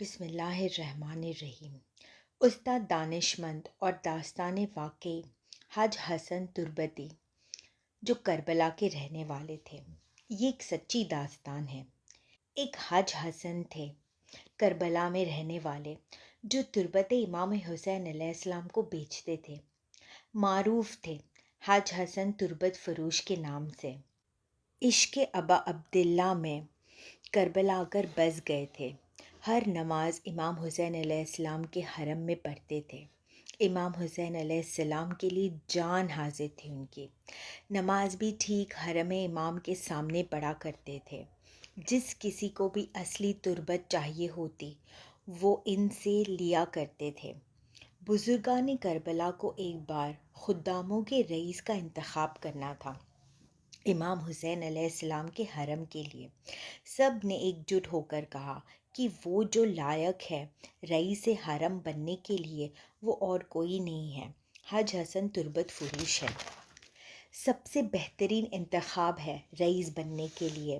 بسم اللہ الرحمن الرحیم۔ استاد دانش مند اور داستان واقعی حج حسن تربتی، جو کربلا کے رہنے والے تھے۔ یہ ایک سچی داستان ہے۔ ایک حج حسن تھے، کربلا میں رہنے والے، جو تربت امام حسین علیہ السلام کو بیچتے تھے۔ معروف تھے حج حسن تربت فروش کے نام سے۔ عشق ابا عبداللہ میں کربلا کر بس گئے تھے۔ ہر نماز امام حسین علیہ السلام کے حرم میں پڑھتے تھے۔ امام حسین علیہ السلام کے لیے جان حاضر تھی ان کی۔ نماز بھی ٹھیک حرم امام کے سامنے پڑھا کرتے تھے۔ جس کسی کو بھی اصلی تربت چاہیے ہوتی، وہ ان سے لیا کرتے تھے۔ بزرگان کربلا کو ایک بار خداموں کے رئیس کا انتخاب کرنا تھا۔ امام حسین علیہ السلام کے حرم کے لیے سب نے ایک جٹ ہو کر کہا کہ وہ جو لائق ہے رئیس حرم بننے کے لیے، وہ اور کوئی نہیں ہے۔ حج حسن تربت فروش ہے۔ سب سے بہترین انتخاب ہے رئیس بننے کے لیے۔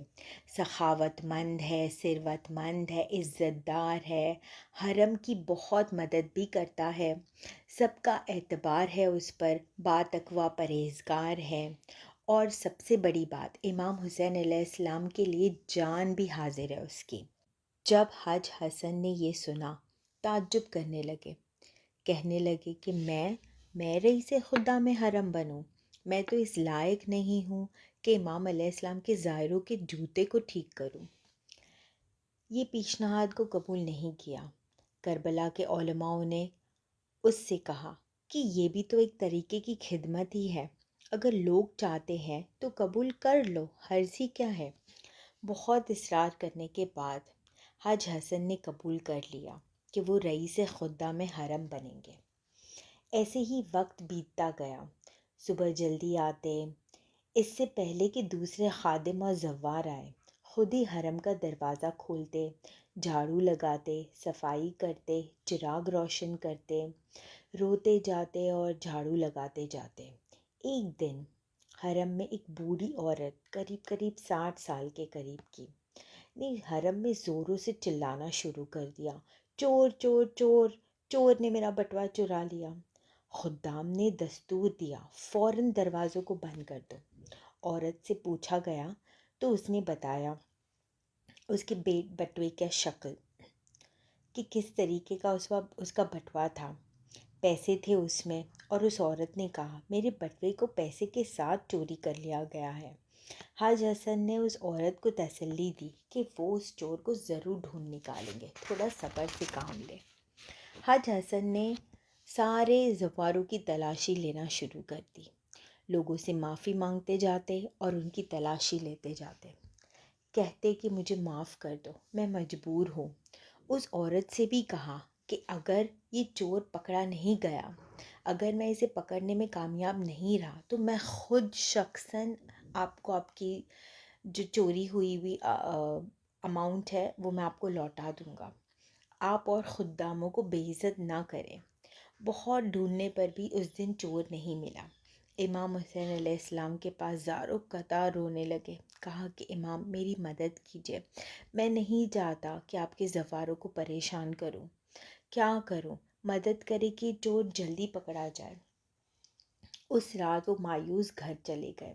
سخاوت مند ہے ثروت مند ہے عزت دار ہے۔ حرم کی بہت مدد بھی کرتا ہے۔ سب کا اعتبار ہے اس پر باتقوا پرہیزگار ہے۔ اور سب سے بڑی بات، امام حسین علیہ السلام کے لیے جان بھی حاضر ہے اس کی۔ جب حج حسن نے یہ سنا، تعجب کرنے لگے۔ کہنے لگے کہ میں میں رئیس خدا میں حرم بنوں۔ میں تو اس لائق نہیں ہوں کہ امام علیہ السلام کے ظاہروں کے جوتے کو ٹھیک کروں۔ یہ پیشنہاد کو قبول نہیں کیا۔ کربلا کے علماؤں نے اس سے کہا کہ یہ بھی تو ایک طریقے کی خدمت ہی ہے۔ اگر لوگ چاہتے ہیں تو قبول کر لو حرضی کیا ہے۔ بہت اصرار کرنے کے بعد حج حسن نے قبول کر لیا کہ وہ رئیس خدا میں حرم بنیں گے۔ ایسے ہی وقت بیتتا گیا۔ صبح جلدی آتے۔ اس سے پہلے کہ دوسرے خادم اور زوار آئے خود ہی حرم کا دروازہ کھولتے، جھاڑو لگاتے، صفائی کرتے، چراغ روشن کرتے، روتے جاتے اور جھاڑو لگاتے جاتے۔ ایک دن حرم میں ایک بوڑھی عورت قریب قریب ساٹھ سال کے قریب کی۔ نے حرم میں زوروں سے چلانا شروع کر دیا۔ چور چور چور چور نے میرا بٹوا چرا لیا۔ خدام نے دستور دیا، فوراً دروازوں کو بند کر دو۔ عورت سے پوچھا گیا تو اس نے بتایا، اس کے بیٹ بٹوے کا شکل؟ کہ کس طریقے کا اس وقت اس کا بٹوا تھا۔ پیسے تھے اس میں اور اس عورت نے کہا، میرے بٹوے کو پیسے کے ساتھ چوری کر لیا گیا ہے۔ حج حسن نے اس عورت کو تسلی دی کہ وہ اس چور کو ضرور ڈھونڈ نکالیں گے، تھوڑا صبر سے کام لے۔ حج حسن نے سارے زواروں کی تلاشی لینا شروع کر دی۔ لوگوں سے معافی مانگتے جاتے اور ان کی تلاشی لیتے جاتے۔ کہتے کہ مجھے معاف کر دو، میں مجبور ہوں۔ اس عورت سے بھی کہا کہ اگر یہ چور پکڑا نہیں گیا، اگر میں اسے پکڑنے میں کامیاب نہیں رہا، تو میں خود شخصاً آپ کو آپ کی جو چوری ہوئی ہوئی اماؤنٹ ہے، وہ میں آپ کو لوٹا دوں گا۔ آپ اور خداموں کو بے عزت نہ کریں۔ بہت ڈھونڈنے پر بھی اس دن چور نہیں ملا۔ امام حسین علیہ السلام کے پاس زارو قطار رونے لگے۔ کہا کہ امام، میری مدد کیجیے۔ میں نہیں چاہتا کہ آپ کے زفاروں کو پریشان کروں۔ کیا کروں؟ مدد کرے کہ چور جلدی پکڑا جائے۔ اس رات وہ مایوس گھر چلے گئے۔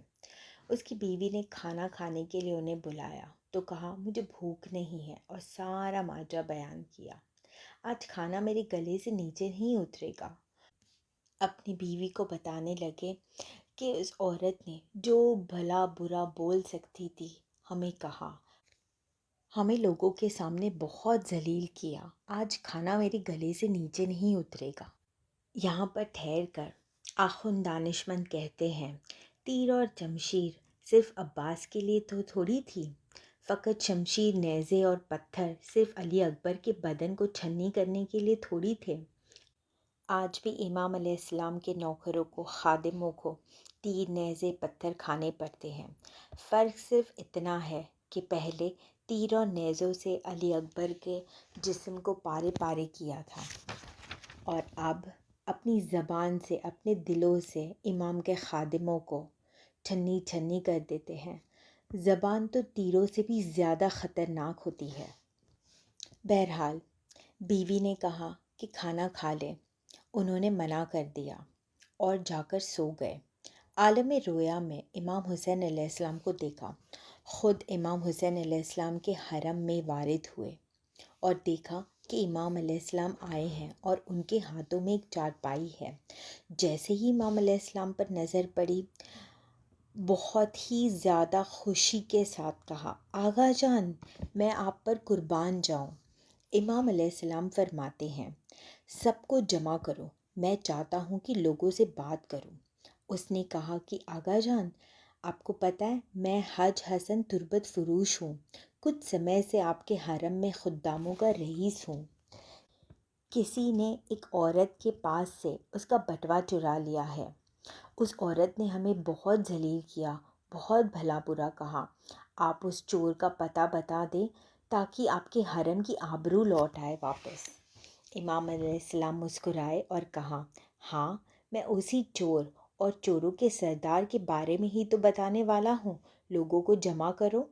اس کی بیوی نے کھانا کھانے کے لیے انہیں بلایا تو کہا، مجھے بھوک نہیں ہے اور سارا ماجرا بیان کیا۔ آج کھانا میرے گلے سے نیچے نہیں اترے گا۔ اپنی بیوی کو بتانے لگے کہ اس عورت نے جو بھلا برا بول سکتی تھی، ہمیں کہا۔ ہمیں لوگوں کے سامنے بہت ذلیل کیا۔ آج کھانا میرے گلے سے نیچے نہیں اترے گا۔ یہاں پر ٹھہر کر، آخن دانش مند کہتے ہیں، تیر اور جمشیر صرف عباس کے لیے تو تھوڑی تھی۔ فقط شمشیر، نیزے اور پتھر صرف علی اکبر کے بدن کو چھنی کرنے کے لیے تھوڑی تھے۔ آج بھی امام علیہ السلام کے نوکروں کو خادموں کو تیر، نیزے، پتھر کھانے پڑتے ہیں۔ فرق صرف اتنا ہے کہ پہلے تیر اور نیزوں سے علی اکبر کے جسم کو پارے پارے کیا تھا۔ اور اب اپنی زبان سے، اپنے دلوں سے امام کے خادموں کو چھنی چھنی کر دیتے ہیں۔ زبان تو تیروں سے بھی زیادہ خطرناک ہوتی ہے۔ بہرحال، بیوی نے کہا کہ کھانا کھا لیں انہوں نے منع کر دیا اور جا کر سو گئے۔ عالم رویا میں امام حسین علیہ السلام کو دیکھا۔ خود امام حسین علیہ السلام کے حرم میں وارد ہوئے اور دیکھا کہ امام علیہ السلام آئے ہیں اور ان کے ہاتھوں میں ایک چارپائی ہے۔ جیسے ہی امام علیہ السلام پر نظر پڑی بہت ہی زیادہ خوشی کے ساتھ کہا، آغا جان، میں آپ پر قربان جاؤں۔ امام علیہ السلام فرماتے ہیں، سب کو جمع کرو، میں چاہتا ہوں کہ لوگوں سے بات کروں۔ اس نے کہا کہ، آغا جان، آپ کو پتہ ہے، میں حج حسن تربت فروش ہوں۔ کچھ سمے سے آپ کے حرم میں خداموں کا رئیس ہوں۔ کسی نے ایک عورت کے پاس سے اس کا بٹوا چرا لیا ہے۔ اس عورت نے ہمیں بہت ذلیل کیا، بہت بھلا برا کہا۔ آپ اس چور کا پتہ بتا دیں تاکہ آپ کے حرم کی آبرو لوٹ آئے واپس۔ امام علیہ السلام مسکرائے اور کہا ہاں میں اسی چور اور چوروں کے سردار کے بارے میں ہی تو بتانے والا ہوں۔ لوگوں کو جمع کرو۔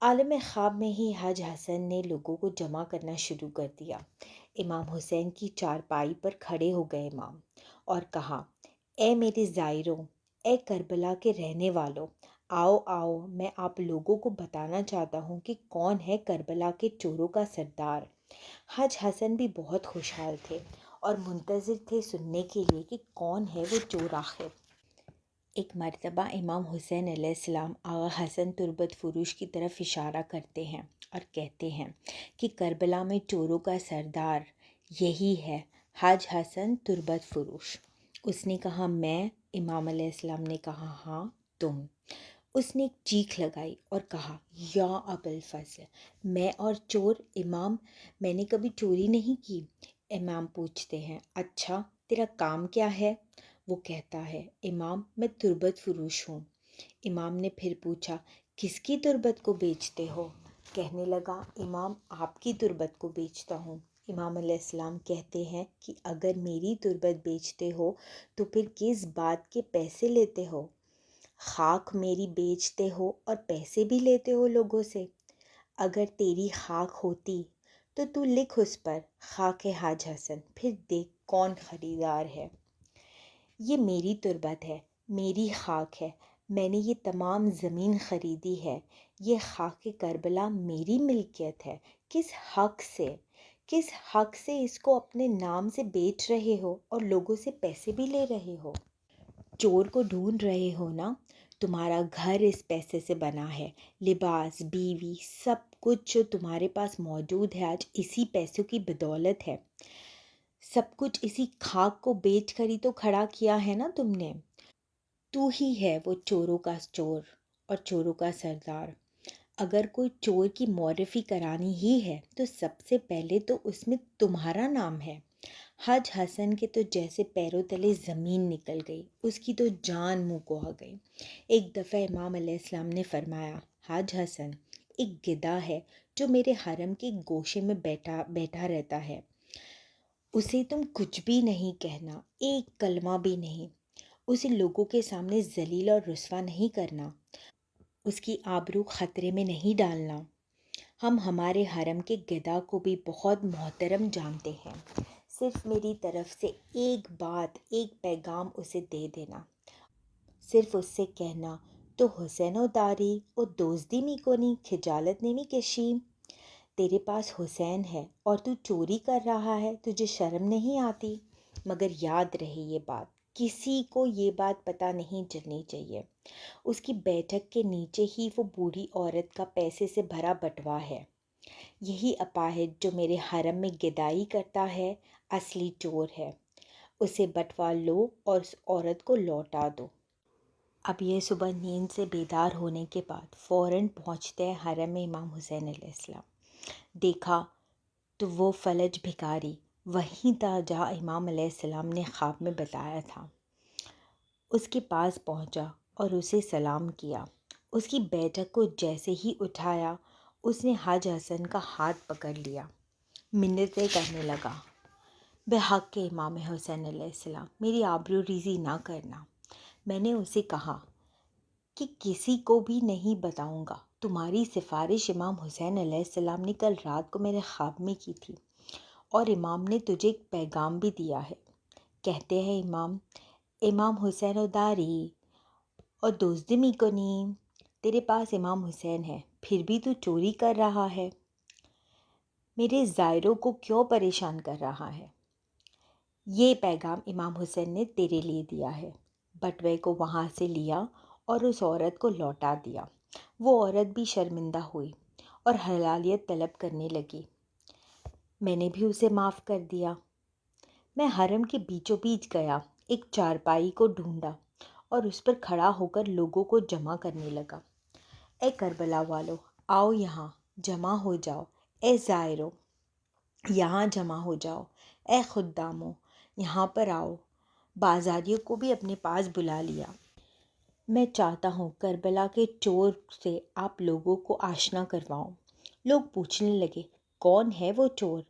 عالم خواب میں ہی حج حسن نے لوگوں کو جمع کرنا شروع کر دیا۔ امام حسین کی چارپائی پر کھڑے ہو گئے امام اور کہا اے میرے زائروں، اے کربلا کے رہنے والوں، آؤ آؤ، میں آپ لوگوں کو بتانا چاہتا ہوں کہ کون ہے کربلا کے چوروں کا سردار۔ حج حسن بھی بہت خوشحال تھے اور منتظر تھے سننے کے لیے کہ کون ہے وہ چور آخر۔ ایک مرتبہ امام حسین علیہ السلام آغا حسن تربت فروش کی طرف اشارہ کرتے ہیں اور کہتے ہیں کہ کربلا میں چوروں کا سردار یہی ہے، حج حسن تربت فروش۔ اس نے کہا، میں امام علیہ السلام نے کہا ہاں تم۔ اس نے ایک چیخ لگائی اور کہا، یا اب الفضل، میں اور چور امام، میں نے کبھی چوری نہیں کی۔ امام پوچھتے ہیں اچھا تیرا کام کیا ہے؟ وہ کہتا ہے، امام، میں تربت فروش ہوں۔ امام نے پھر پوچھا، کس کی تربت کو بیچتے ہو؟ کہنے لگا، امام، آپ کی تربت کو بیچتا ہوں۔ امام علیہ السلام کہتے ہیں کہ اگر میری تربت بیچتے ہو تو پھر کس بات کے پیسے لیتے ہو؟ خاک میری بیچتے ہو اور پیسے بھی لیتے ہو لوگوں سے۔ اگر تیری خاک ہوتی تو تو لکھ اس پر، خاک حاج حسن، پھر دیکھ کون خریدار ہے۔ یہ میری تربت ہے، میری خاک ہے، میں نے یہ تمام زمین خریدی ہے۔ یہ خاک کربلا میری ملکیت ہے، کس حق سے؟ کس حق سے اس کو اپنے نام سے بیچ رہے ہو اور لوگوں سے پیسے بھی لے رہے ہو؟ چور کو ڈھونڈ رہے ہو نا؟ تمہارا گھر اس پیسے سے بنا ہے، لباس، بیوی، سب کچھ جو تمہارے پاس موجود ہے آج اسی پیسوں کی بدولت ہے۔ سب کچھ اسی خاک کو بیچ کر ہی تو کھڑا کیا ہے نا تم نے؟ تو ہی ہے وہ چوروں کا چور اور چوروں کا سردار۔ اگر کوئی چور کی معرفی کرانی ہی ہے، تو سب سے پہلے تو اس میں تمہارا نام ہے۔ حج حسن کے تو جیسے پیروں تلے زمین نکل گئی، اس کی تو جان منہ کو آ گئی۔ ایک دفعہ امام علیہ السلام نے فرمایا، حج حسن، ایک گدا ہے جو میرے حرم کے گوشے میں بیٹھا بیٹھا رہتا ہے۔ اسے تم کچھ بھی نہیں کہنا، ایک کلمہ بھی نہیں۔ اسے لوگوں کے سامنے ذلیل اور رسوا نہیں کرنا۔ اس کی آبرو خطرے میں نہیں ڈالنا۔ ہم ہمارے حرم کے گدا کو بھی بہت محترم جانتے ہیں۔ صرف میری طرف سے ایک بات، ایک پیغام اسے دے دینا۔ صرف اس سے کہنا، تو حسین و داری و دوزدی می کونی کھجالت نہیں کشی تیرے پاس حسین ہے اور تو چوری کر رہا ہے، تجھے شرم نہیں آتی۔ مگر یاد رہے یہ بات۔ کسی کو یہ بات پتہ نہیں چلنی چاہیے۔ اس کی بیٹھک کے نیچے ہی وہ بوڑھی عورت کا پیسے سے بھرا بٹوا ہے۔ یہی اپاہد جو میرے حرم میں گدائی کرتا ہے، اصلی چور ہے۔ اسے بٹوا لو اور اس عورت کو لوٹا دو۔ اب یہ صبح نیند سے بیدار ہونے کے بعد فوراً پہنچتے ہیں حرم امام حسین علیہ السلام۔ دیکھا تو وہ فلج بھکاری وہیں تھا جہاں امام علیہ السلام نے خواب میں بتایا تھا۔ اس کے پاس پہنچا اور اسے سلام کیا۔ اس کی بیٹھک کو جیسے ہی اٹھایا، اس نے حاج حسن کا ہاتھ پکڑ لیا۔ منتیں کرنے لگا۔ بحق کے امام حسین علیہ السلام، میری آبرو ریزی نہ کرنا۔ میں نے اسے کہا کہ کسی کو بھی نہیں بتاؤں گا۔ تمہاری سفارش امام حسین علیہ السلام نے کل رات کو میرے خواب میں کی تھی۔ اور امام نے تجھے ایک پیغام بھی دیا ہے۔ کہتے ہیں امام امام حسین و داری اور دوزدمی کو نیم تیرے پاس امام حسین ہے، پھر بھی تو چوری کر رہا ہے۔ میرے زائروں کو کیوں پریشان کر رہا ہے؟ یہ پیغام امام حسین نے تیرے لیے دیا ہے۔ بٹوے کو وہاں سے لیا اور اس عورت کو لوٹا دیا۔ وہ عورت بھی شرمندہ ہوئی اور حلالیت طلب کرنے لگی۔ میں نے بھی اسے معاف کر دیا۔ میں حرم کے بیچوں بیچ گیا، ایک چارپائی کو ڈھونڈا اور اس پر کھڑا ہو کر لوگوں کو جمع کرنے لگا۔ اے کربلا والو، آؤ یہاں، جمع ہو جاؤ۔ اے زائرو، یہاں جمع ہو جاؤ۔ اے خداموں یہاں پر آؤ۔ بازاریوں کو بھی اپنے پاس بلا لیا۔ میں چاہتا ہوں کربلا کے چور سے آپ لوگوں کو آشنا کرواؤں۔ لوگ پوچھنے لگے کون ہے وہ چور؟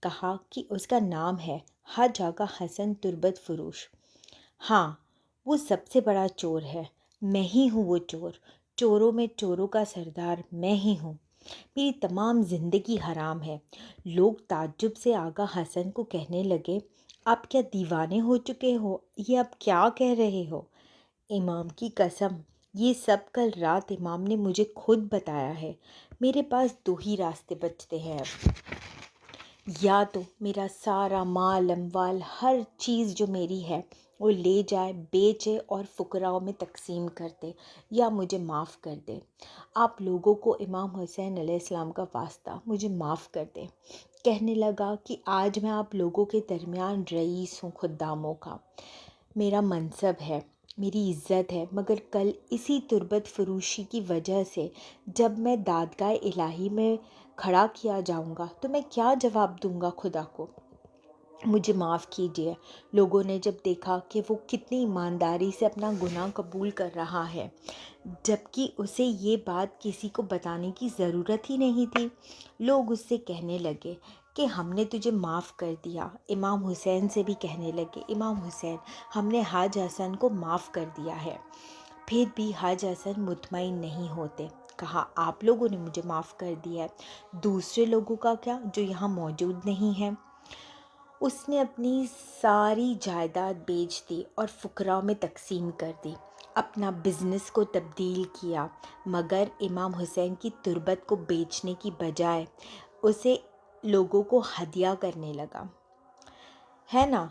کہا کہ اس کا نام ہے ہر جگہ حسن تربت فروش۔ ہاں وہ سب سے بڑا چور ہے۔ میں ہی ہوں وہ چور۔ چوروں میں چوروں کا سردار میں ہی ہوں۔ میری تمام زندگی حرام ہے۔ لوگ تعجب سے آگا حسن کو کہنے لگے آپ کیا دیوانے ہو چکے ہو؟ یہ اب کیا کہہ رہے ہو؟ امام کی قسم، یہ سب کل رات امام نے مجھے خود بتایا ہے۔ میرے پاس دو ہی راستے بچتے ہیں۔ اب یا تو میرا سارا مال، اموال، ہر چیز جو میری ہے، وہ لے جائے، بیچے اور فقراؤں میں تقسیم کر دے یا مجھے معاف کر دے۔ آپ لوگوں کو امام حسین علیہ السلام کا واسطہ مجھے معاف کر دے۔ کہنے لگا کہ آج میں آپ لوگوں کے درمیان رئیس ہوں، خداموں کا۔ میرا منصب ہے۔ میری عزت ہے، مگر کل اسی تربت فروشی کی وجہ سے جب میں دادگاہ الہی میں کھڑا کیا جاؤں گا تو میں کیا جواب دوں گا خدا کو؟ مجھے معاف کیجیے۔ لوگوں نے جب دیکھا کہ وہ کتنی ایمانداری سے اپنا گناہ قبول کر رہا ہے جبکہ اسے یہ بات کسی کو بتانے کی ضرورت ہی نہیں تھی، لوگ اس سے کہنے لگے کہ ہم نے تجھے معاف کر دیا۔ امام حسین سے بھی کہنے لگے، امام حسین، ہم نے حاج حسن کو معاف کر دیا ہے۔ پھر بھی حاج حسن مطمئن نہیں ہوتے۔ کہا، آپ لوگوں نے مجھے معاف کر دیا ہے۔ دوسرے لوگوں کا کیا جو یہاں موجود نہیں ہیں اس نے اپنی ساری جائیداد بیچ دی اور فقراء میں تقسیم کر دی۔ اپنا بزنس کو تبدیل کیا، مگر امام حسین کی تربت کو بیچنے کی بجائے اسے لوگوں کو ہدیہ کرنے لگا۔ ہے نا،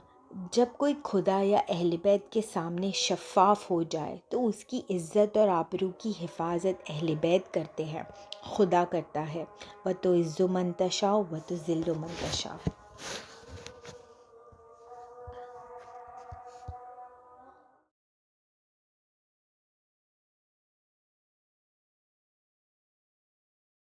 جب کوئی خدا یا اہل بیت کے سامنے شفاف ہو جائے تو اس کی عزت اور آبرو کی حفاظت اہل بیت کرتے ہیں، خدا کرتا ہے۔ وہ تو عز و منتشا و تو ذل و منتشا